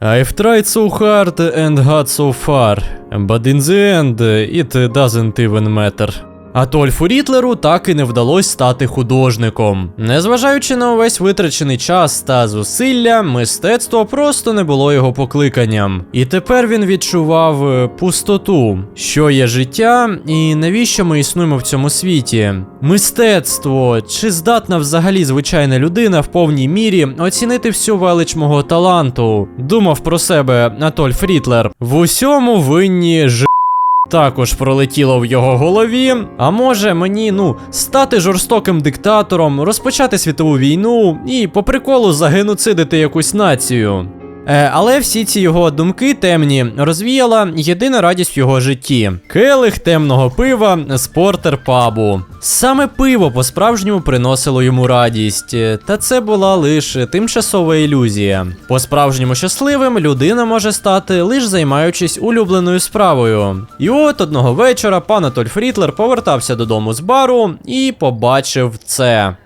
I've tried so hard and got so far, but in the end it doesn't even matter. Атольфу Рітлеру так і не вдалося стати художником. Незважаючи на увесь витрачений час та зусилля, мистецтво просто не було його покликанням. І тепер він відчував е, пустоту, що є життя, і навіщо ми існуємо в цьому світі. Мистецтво, чи здатна взагалі звичайна людина в повній мірі оцінити всю велич мого таланту? Думав про себе Атольф Рітлер. В усьому винні ж. Також пролетіло в його голові. А може мені, ну, стати жорстоким диктатором, розпочати світову війну і по приколу загеноцидити якусь націю. Е, але всі ці його думки темні розвіяла єдина радість в його житті келих темного пива з портер пабу. Саме пиво по-справжньому приносило йому радість, е, та це була лише тимчасова ілюзія. По-справжньому щасливим людина може стати лише займаючись улюбленою справою. І от одного вечора пан Атольф Рітлер повертався додому з бару і побачив це.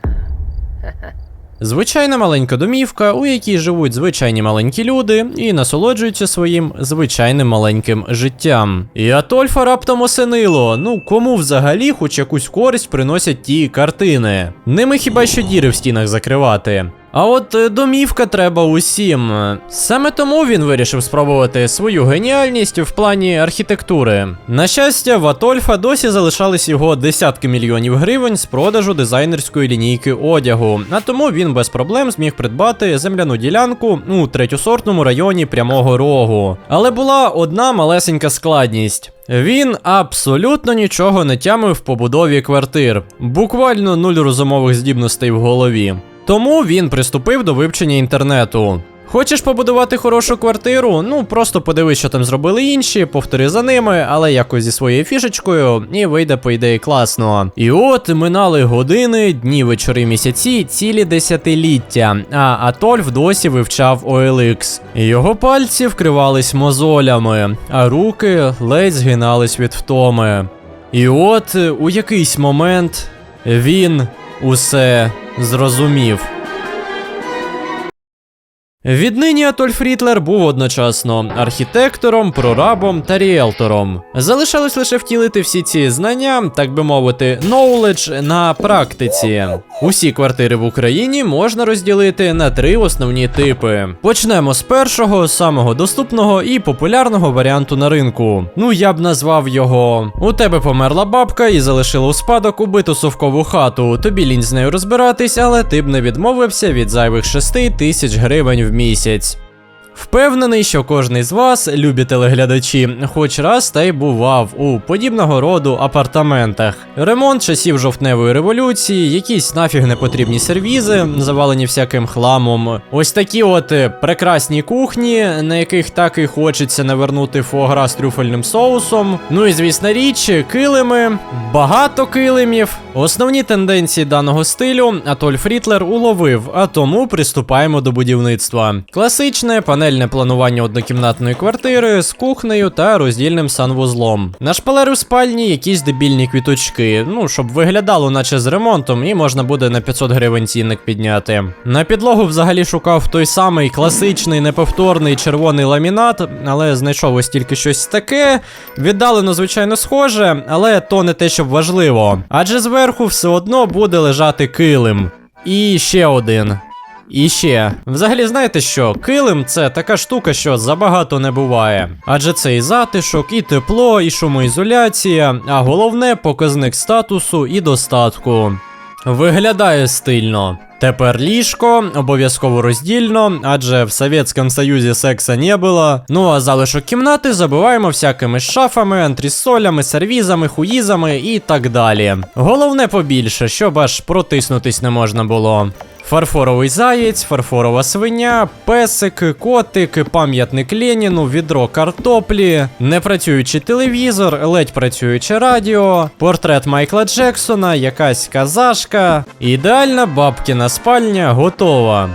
Звичайна маленька домівка, у якій живуть звичайні маленькі люди і насолоджуються своїм звичайним маленьким життям. І Атольфа раптом осенило. Ну кому взагалі хоч якусь користь приносять ті картини? Ними хіба що діри в стінах закривати. А от е, домівка треба усім. Саме тому він вирішив спробувати свою геніальність в плані архітектури. На щастя, в Атольфа досі залишались його десятки мільйонів гривень з продажу дизайнерської лінійки одягу, а тому він без проблем зміг придбати земляну ділянку у третьосортному районі прямого рогу. Але була одна малесенька складність. Він абсолютно нічого не тямив в побудові квартир, буквально нуль розумових здібностей в голові. Тому він приступив до вивчення інтернету. Хочеш побудувати хорошу квартиру? Ну просто подивись, що там зробили інші, повтори за ними, але якось зі своєю фішечкою, і вийде, по ідеї, класно. І от минали години, дні, вечори, місяці, цілі десятиліття. А Атольф досі вивчав OLX. Його пальці вкривались мозолями, а руки ледь згинались від втоми. І от у якийсь момент він усе зрозумів. Віднині Атольф Рітлер був одночасно архітектором, прорабом та ріелтором. Залишалось лише втілити всі ці знання, так би мовити, knowledge на практиці. Усі квартири в Україні можна розділити на три основні типи. Почнемо з першого, самого доступного і популярного варіанту на ринку. Ну я б назвав його: У тебе померла бабка і залишила у спадок убиту совкову хату. Тобі лінь з нею розбиратись, але ти б не відмовився від зайвих 6 тисяч гривень в місяць. Впевнений, що кожний з вас, любі телеглядачі, хоч раз та й бував у подібного роду апартаментах. Ремонт часів жовтневої революції, якісь нафіг непотрібні сервізи, завалені всяким хламом. Ось такі от е, прекрасні кухні, на яких так і хочеться навернути фуагра з трюфельним соусом. Ну і звісна річ, килими, багато килимів. Основні тенденції даного стилю Атольф Рітлер уловив, а тому приступаємо до будівництва. Класичне панельне планування однокімнатної квартири з кухнею та роздільним санвузлом. На шпалери в спальні якісь дебільні квіточки, ну щоб виглядало, наче з ремонтом, і можна буде на 500 гривень цінник підняти. На підлогу взагалі шукав той самий класичний, неповторний червоний ламінат, але знайшов ось тільки щось таке. Віддалено, звичайно, схоже, але то не те, щоб важливо. Адже зверху все одно буде лежати килим. І ще один. І ще, взагалі, знаєте що? Килим це така штука, що забагато не буває. Адже це і затишок, і тепло, і шумоізоляція, а головне показник статусу і достатку. Виглядає стильно. Тепер ліжко, обов'язково роздільно, адже в Совєтському Союзі секса не було. Ну а залишок кімнати забиваємо всякими шафами, антрісолями, сервізами, хуїзами і так далі. Головне побільше, щоб аж протиснутись не можна було. Фарфоровий заєць, фарфорова свиня, песик, котик, пам'ятник Леніну, відро картоплі, непрацюючий телевізор, ледь працююче радіо, портрет Майкла Джексона, якась казашка. Ідеальна бабкіна спальня готова.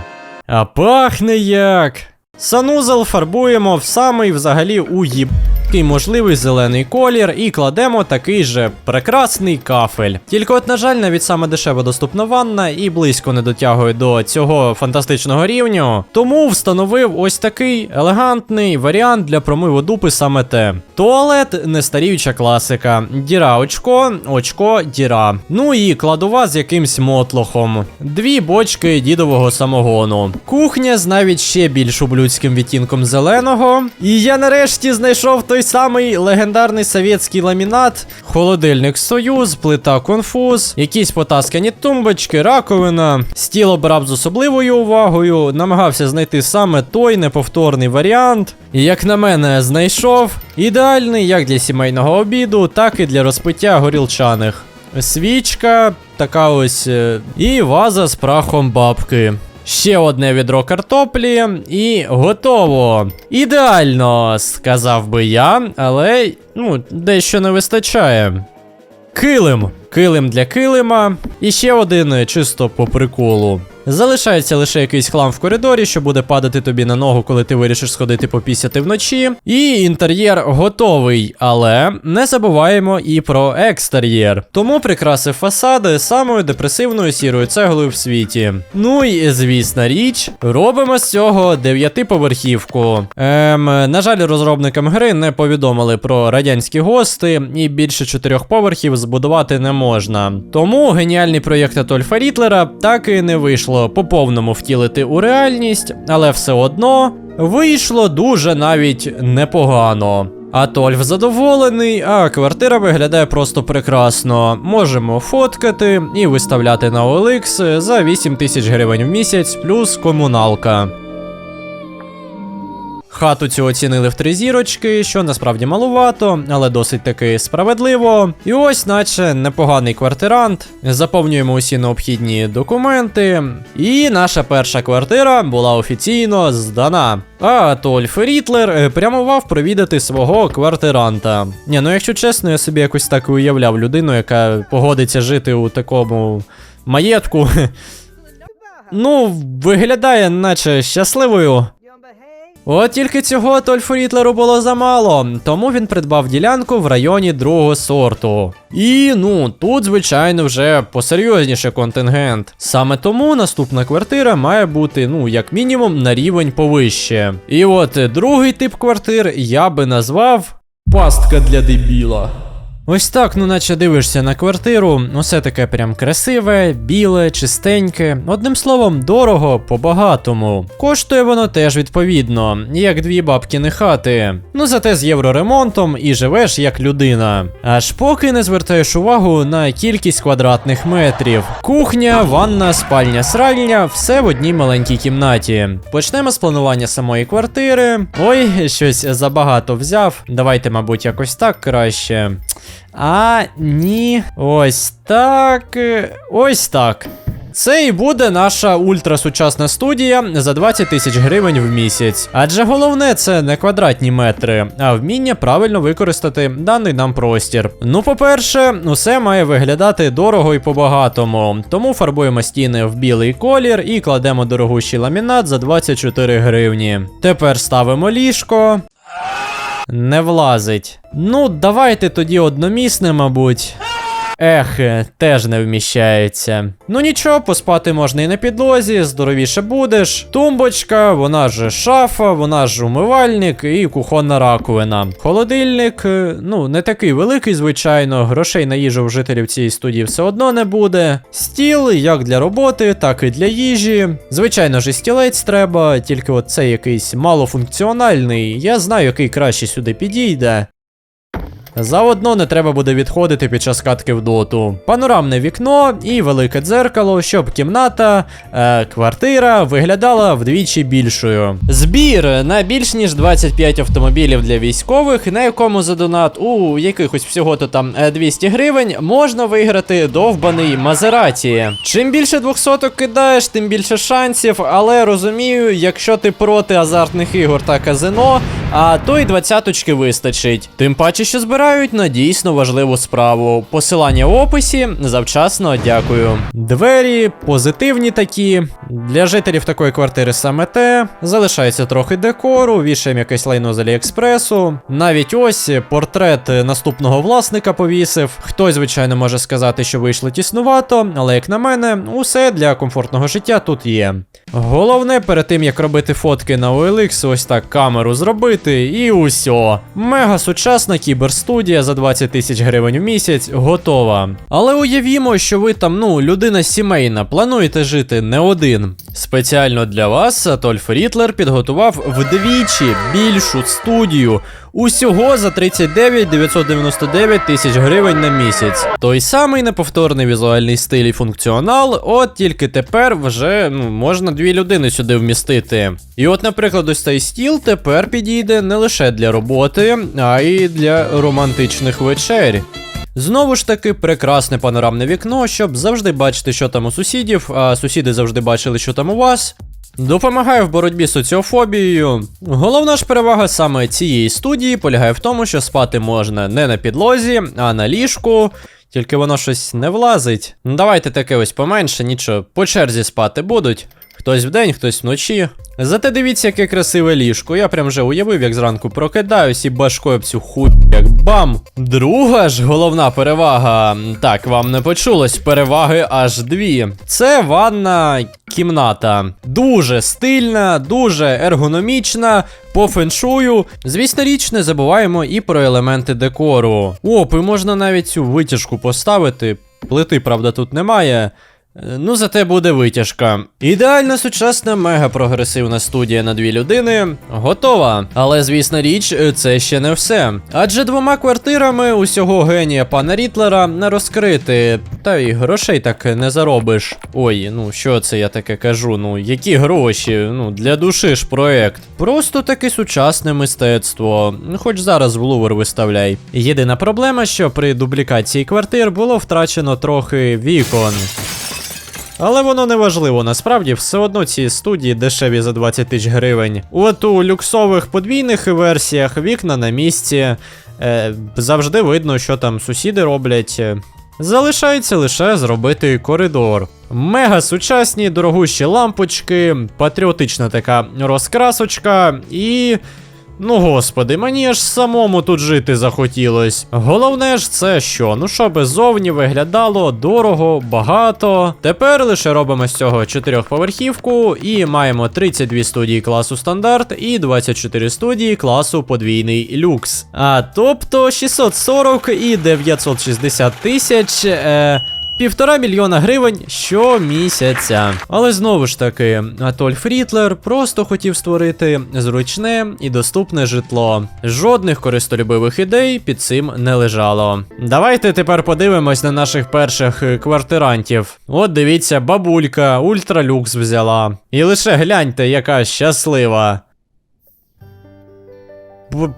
А пахне як. Санузел фарбуємо в самий взагалі уїб будь-який можливий зелений колір і кладемо такий же прекрасний кафель. Тільки от, на жаль, навіть саме дешева доступна ванна і близько не дотягує до цього фантастичного рівню. Тому встановив ось такий елегантний варіант для промиву дупи саме те. Туалет нестаріюча класика. Діра очко, очко, діра. Ну і кладова з якимсь мотлохом. Дві бочки дідового самогону. Кухня з навіть ще більш ублюдським відтінком зеленого. І я нарешті знайшов той самий легендарний совєтський ламінат. Холодильник Союз, плита конфуз, якісь потаскані тумбочки, раковина. Стіл обрав з особливою увагою, намагався знайти саме той неповторний варіант. І як на мене, знайшов ідеальний як для сімейного обіду, так і для розпиття горілчаних. Свічка, така ось е, і ваза з прахом бабки. Ще одне відро картоплі і готово. Ідеально, сказав би я, але ну, дещо не вистачає. Килим. Килим для килима. І ще один е, чисто по приколу. Залишається лише якийсь хлам в коридорі, що буде падати тобі на ногу, коли ти вирішиш сходити попісяти вночі. І інтер'єр готовий, але не забуваємо і про екстер'єр. Тому прикрасив фасади самою депресивною сірою цеглою в світі. Ну і звісна річ, робимо з цього дев'ятиповерхівку. Ем, на жаль, розробникам гри не повідомили про радянські гости, і більше чотирьох поверхів збудувати не можна. Тому геніальний проєкт Адольфа Рітлера так і не вийшло по повному втілити у реальність, але все одно вийшло дуже навіть непогано. Атольф задоволений, а квартира виглядає просто прекрасно. Можемо фоткати і виставляти на OLX за 8 тисяч гривень в місяць плюс комуналка. Хату цю оцінили в три зірочки, що насправді малувато, але досить таки справедливо. І ось, наче непоганий квартирант. Заповнюємо усі необхідні документи. І наша перша квартира була офіційно здана. А Тольф Рітлер е, прямував провідати свого квартиранта. Ні, ну якщо чесно, я собі якось так і уявляв людину, яка погодиться жити у такому маєтку. Ну, виглядає, наче щасливою. От тільки цього Тольфу Рітлеру було замало, тому він придбав ділянку в районі другого сорту. І ну, тут, звичайно, вже посерйозніше контингент. Саме тому наступна квартира має бути, ну, як мінімум, на рівень повище. І от другий тип квартир я би назвав пастка для дебіла. Ось так, ну наче дивишся на квартиру, усе таке прям красиве, біле, чистеньке. Одним словом, дорого по-багатому. Коштує воно теж відповідно, як дві бабкіни хати. Ну зате з євроремонтом і живеш як людина. Аж поки не звертаєш увагу на кількість квадратних метрів. Кухня, ванна, спальня, сральня все в одній маленькій кімнаті. Почнемо з планування самої квартири. Ой, щось забагато взяв. Давайте, мабуть, якось так краще. А, ні. Ось так. Ось так. Це і буде наша ультрасучасна студія за 20 тисяч гривень в місяць. Адже головне це не квадратні метри, а вміння правильно використати даний нам простір. Ну, по-перше, усе має виглядати дорого і по-багатому. Тому фарбуємо стіни в білий колір і кладемо дорогущий ламінат за 24 гривні. Тепер ставимо ліжко. Не влазить. Ну, давайте тоді одномісне, мабуть. Ех, е, теж не вміщається. Ну нічого, поспати можна і на підлозі, здоровіше будеш. Тумбочка, вона ж шафа, вона ж умивальник і кухонна раковина. Холодильник, е, ну, не такий великий, звичайно. Грошей на їжу в жителів цієї студії все одно не буде. Стіл як для роботи, так і для їжі. Звичайно ж, і стілець треба, тільки от цей якийсь малофункціональний. Я знаю, який краще сюди підійде. Заодно не треба буде відходити під час катки в доту. Панорамне вікно і велике дзеркало, щоб кімната, е, квартира виглядала вдвічі більшою. Збір на більш ніж 25 автомобілів для військових, на якому за донат у якихось всього-то там е, 200 гривень можна виграти довбаний Мазераті. Чим більше 200 кидаєш, тим більше шансів, але розумію, якщо ти проти азартних ігор та казино, а то й двадцяточки вистачить. Тим паче, що збирають на дійсно важливу справу. Посилання в описі. Завчасно дякую. Двері позитивні такі. Для жителів такої квартири саме те. Залишається трохи декору, вішаємо якесь лайно з Аліекспресу. Навіть ось портрет наступного власника повісив. Хтось, звичайно, може сказати, що вийшло тіснувато, але як на мене, усе для комфортного життя тут є. Головне, перед тим як робити фотки на OLX, ось так камеру зробити, і усьо. Мега сучасна кіберстудія за 20 тисяч гривень в місяць готова. Але уявімо, що ви там, ну, людина сімейна, плануєте жити не один. Спеціально для вас Атольф Рітлер підготував вдвічі більшу студію. Усього за 39 999 тисяч гривень на місяць. Той самий неповторний візуальний стиль і функціонал, от тільки тепер вже ну, можна дві людини сюди вмістити. І от, наприклад, ось цей стіл тепер підійде не лише для роботи, а й для романтичних вечер. Знову ж таки, прекрасне панорамне вікно, щоб завжди бачити, що там у сусідів, а сусіди завжди бачили, що там у вас. Допомагає в боротьбі з соціофобією. Головна ж перевага саме цієї студії полягає в тому, що спати можна не на підлозі, а на ліжку. Тільки воно щось не влазить. Давайте таке ось поменше, нічого, по черзі спати будуть. Хтось вдень, хтось вночі. Зате дивіться, яке красиве ліжко. Я прям вже уявив, як зранку прокидаюсь і башкою цю хуй, як бам. Друга ж головна перевага. Так, вам не почулось, переваги аж дві. Це ванна кімната. Дуже стильна, дуже ергономічна. По феншую. Звісно річ, не забуваємо і про елементи декору. Оп, і можна навіть цю витяжку поставити. Плити, правда, тут немає. Е, Ну, зате буде витяжка. Ідеальна сучасна мега прогресивна студія на дві людини готова. Але, звісно річ, е, це ще не все. Адже двома квартирами усього генія пана Рітлера не розкрити. Та й грошей так не заробиш. Ой, ну що це я таке кажу? Ну, які гроші? Ну, для душі ж проект. Просто таке сучасне мистецтво. Хоч зараз в Лувр виставляй. Єдина проблема, що при дублікації квартир було втрачено трохи вікон. Але воно не важливо, насправді все одно ці студії дешеві за 20 тисяч гривень. От у люксових подвійних версіях вікна на місці. Е, завжди видно, що там сусіди роблять. Е, Залишається лише зробити коридор. Мега сучасні, дорогущі лампочки, патріотична така розкрасочка і. Ну господи, мені аж самому тут жити захотілось. Головне ж це що? Ну щоб зовні виглядало дорого, багато. Тепер лише робимо з цього чотирьохповерхівку і маємо 32 студії класу стандарт і 24 студії класу подвійний люкс. А тобто 640 і 960 тисяч. Е, Півтора мільйона гривень щомісяця. Але знову ж таки, Атольф Рітлер просто хотів створити зручне і доступне житло. Жодних користолюбивих ідей під цим не лежало. Давайте тепер подивимось на наших перших квартирантів. От дивіться, бабулька ультралюкс взяла. І лише гляньте, яка щаслива.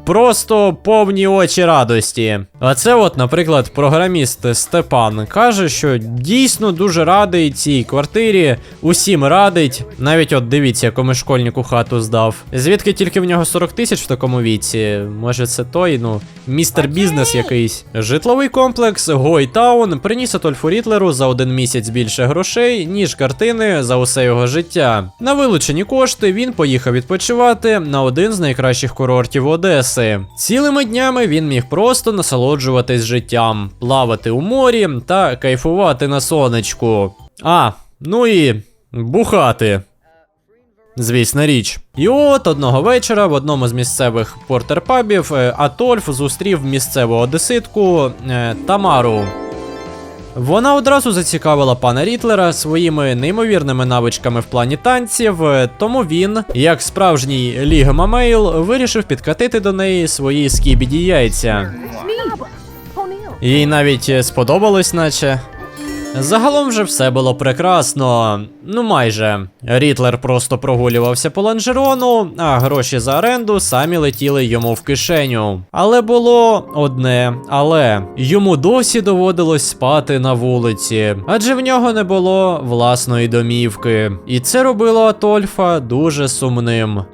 Просто повні очі радості. А це, от, наприклад, програміст Степан каже, що дійсно дуже радий цій квартирі, усім радить. Навіть от дивіться, якому школьнику хату здав. Звідки тільки в нього 40 тисяч в такому віці? Може, це той, ну, містер бізнес якийсь. Житловий комплекс Гойтаун приніс Атольфу Рітлеру за один місяць більше грошей, ніж картини за усе його життя. На вилучені кошти він поїхав відпочивати на один з найкращих курортів Одеси. Цілими днями він міг просто насолоджуватись життям, плавати у морі та кайфувати на сонечку. А, ну і бухати. Звісна річ. І от одного вечора в одному з місцевих портерпабів е, Атольф зустрів місцеву одеситку е, Тамару. Вона одразу зацікавила пана Рітлера своїми неймовірними навичками в плані танців, е, тому він, як справжній Ліг Мамейл, вирішив підкатити до неї свої скібіді яйця. Їй навіть е, сподобалось, наче. Загалом же все було прекрасно. Ну майже. Рітлер просто прогулювався по ланжерону, а гроші за оренду самі летіли йому в кишеню. Але було одне, але йому досі доводилось спати на вулиці, адже в нього не було власної домівки. І це робило Атольфа дуже сумним.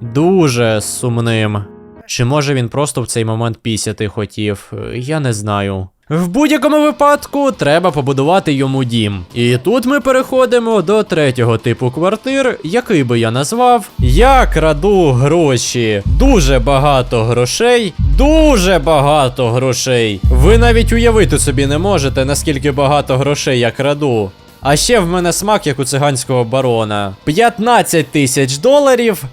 Дуже сумним. Чи може він просто в цей момент пісяти хотів? Я не знаю. В будь-якому випадку треба побудувати йому дім. І тут ми переходимо до третього типу квартир, який би я назвав Я краду гроші. Дуже багато грошей. Дуже багато грошей. Ви навіть уявити собі не можете, наскільки багато грошей я краду. А ще в мене смак, як у циганського барона. 15 тисяч доларів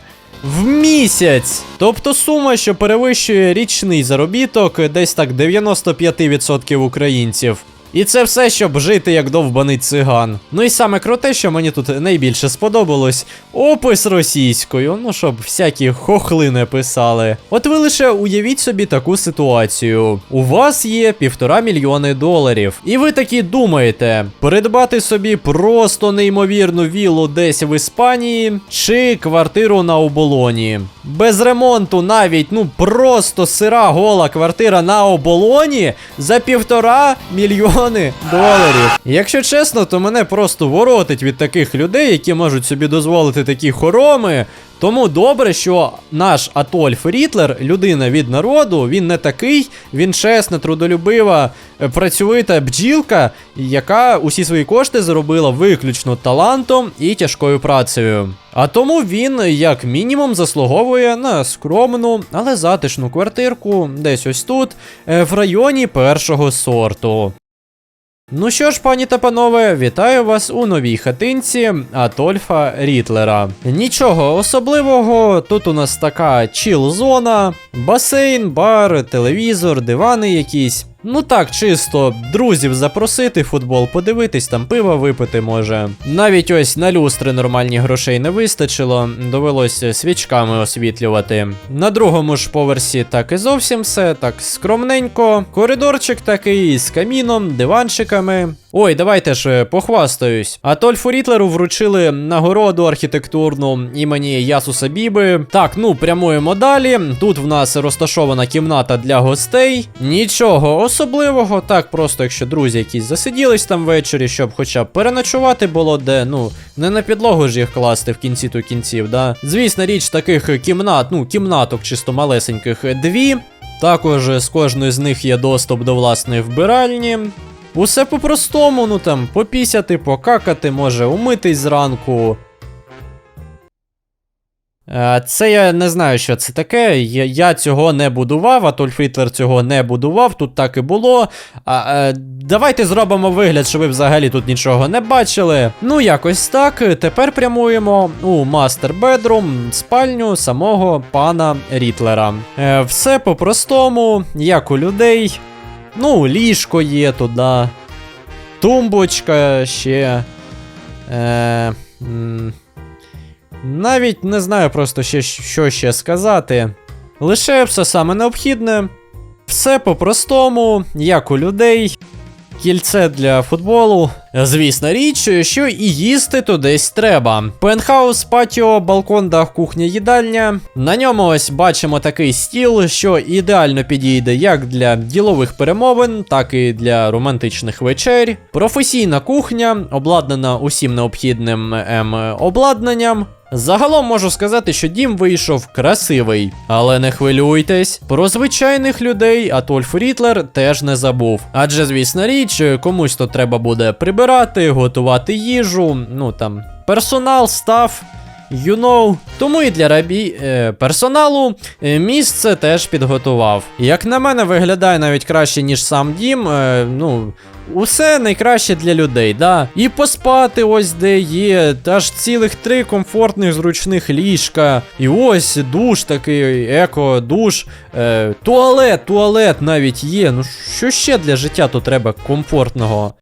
в місяць. Тобто сума, що перевищує річний заробіток десь так 95% українців. І це все, щоб жити як довбаний циган. Ну і саме круте, що мені тут найбільше сподобалось, опис російською, ну щоб всякі хохли не писали. От ви лише уявіть собі таку ситуацію. У вас є півтора мільйони доларів, і ви такі думаєте, придбати собі просто неймовірну віллу десь в Іспанії чи квартиру на оболоні. Без ремонту навіть, ну просто сира гола квартира на оболоні за півтора мільйони доларів. Якщо чесно, то мене просто воротить від таких людей, які можуть собі дозволити такі хороми. Тому добре, що наш Атольф Рітлер, людина від народу, він не такий, він чесна, трудолюбива, е, працьовита бджілка, яка усі свої кошти заробила виключно талантом і тяжкою працею. А тому він, як мінімум, заслуговує на скромну, але затишну квартирку, десь ось тут, е, в районі першого сорту. Ну що ж, пані та панове, вітаю вас у новій хатинці Атольфа Рітлера. Нічого особливого, тут у нас така чіл-зона, басейн, бар, телевізор, дивани якісь. Ну так, чисто друзів запросити, футбол подивитись, там пива випити може. Навіть ось на люстри нормальні грошей не вистачило, довелося свічками освітлювати. На другому ж поверсі так і зовсім все, так скромненько. Коридорчик такий з каміном, диванчиками. Ой, давайте ж е, похвастаюсь. Атольфу Рітлеру вручили нагороду архітектурну імені Ясуса Біби. Так, ну прямуємо далі. Тут в нас розташована кімната для гостей. Нічого особливого, так просто, якщо друзі якісь засиділись там ввечері, щоб хоча б переночувати було де, ну, не на підлогу ж їх класти в кінці то кінців, да. Звісна річ, таких кімнат, ну, кімнаток чисто малесеньких дві. Також з кожної з них є доступ до власної вбиральні. Усе по-простому, ну там, попісяти, покакати, може, умитись зранку. Е, Це я не знаю, що це таке. Я, цього не будував, а Тольф цього не будував, тут так і було. А, е, давайте зробимо вигляд, що ви взагалі тут нічого не бачили. Ну, якось так. Тепер прямуємо у мастер бедрум, спальню самого пана Рітлера. Е, все по-простому, як у людей. Ну, ліжко є туди. Тумбочка ще. Е, навіть не знаю просто ще, що ще сказати. Лише все саме необхідне. Все по-простому, як у людей. Кільце для футболу. Звісна річ, що і їсти то десь треба. Пентхаус, патіо, балкон, дах, кухня, їдальня. На ньому ось бачимо такий стіл, що ідеально підійде як для ділових перемовин, так і для романтичних вечер. Професійна кухня, обладнана усім необхідним ем, обладнанням. Загалом можу сказати, що дім вийшов красивий, але не хвилюйтесь. Про звичайних людей Атольф Рітлер теж не забув. Адже, звісна річ, комусь то треба буде прибирати, готувати їжу, ну там, персонал, став. You know. Тому і для рабі е, персоналу е, місце теж підготував. Як на мене, виглядає навіть краще, ніж сам дім. Е, ну, усе найкраще для людей, да. І поспати ось де є. Аж цілих три комфортних зручних ліжка. І ось душ такий, еко, душ. Е, туалет, туалет навіть є. Ну що ще для життя тут треба комфортного?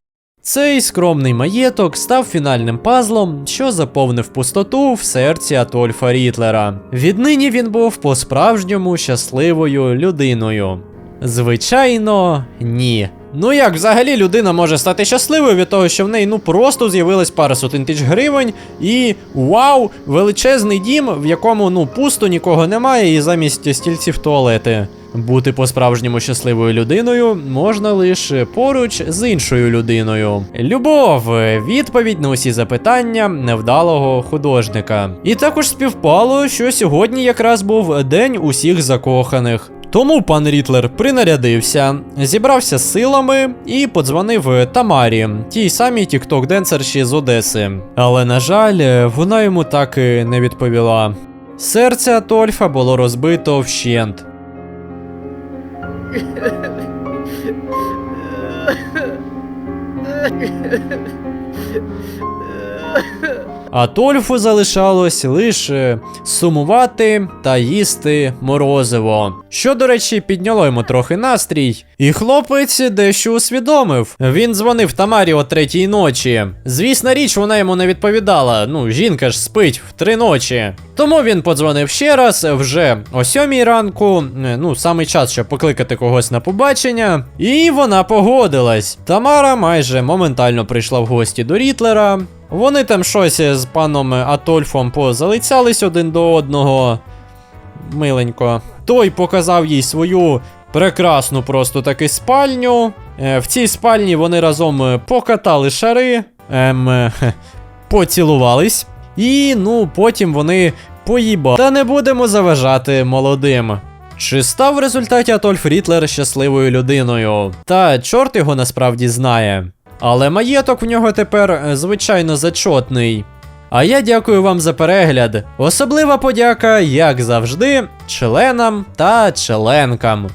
Цей скромний маєток став фінальним пазлом, що заповнив пустоту в серці Атольфа Рітлера. Віднині він був по-справжньому щасливою людиною. Звичайно, ні. Ну як взагалі людина може стати щасливою від того, що в неї ну просто з'явилось пара сотень тисяч гривень, і вау, величезний дім, в якому ну пусто нікого немає, і замість стільців туалети. Бути по-справжньому щасливою людиною можна лише поруч з іншою людиною. Любов відповідь на усі запитання невдалого художника. І також співпало, що сьогодні якраз був день усіх закоханих. Тому пан Рітлер принарядився, зібрався з силами і подзвонив Тамарі, тій самій тікток-денсерші з Одеси. Але, на жаль, вона йому так і не відповіла. Серце Атольфа було розбито вщент. Атольфу залишалось лише сумувати та їсти морозиво. Що, до речі, підняло йому трохи настрій. І хлопець дещо усвідомив. Він дзвонив Тамарі о третій ночі. Звісна річ, вона йому не відповідала. Ну, жінка ж спить в три ночі. Тому він подзвонив ще раз вже о сьомій ранку. Ну, саме час, щоб покликати когось на побачення. І вона погодилась. Тамара майже моментально прийшла в гості до Рітлера. Вони там щось з паном Атольфом позалицялись один до одного. Миленько. Той показав їй свою прекрасну просто таки спальню. Е, В цій спальні вони разом покатали шари, ем, поцілувались. І ну потім вони поїбали. Та не будемо заважати молодим. Чи став в результаті Атольф Рітлер щасливою людиною? Та чорт його насправді знає. Але маєток в нього тепер е, звичайно зачотний. А я дякую вам за перегляд. Особлива подяка, як завжди, членам та членкам.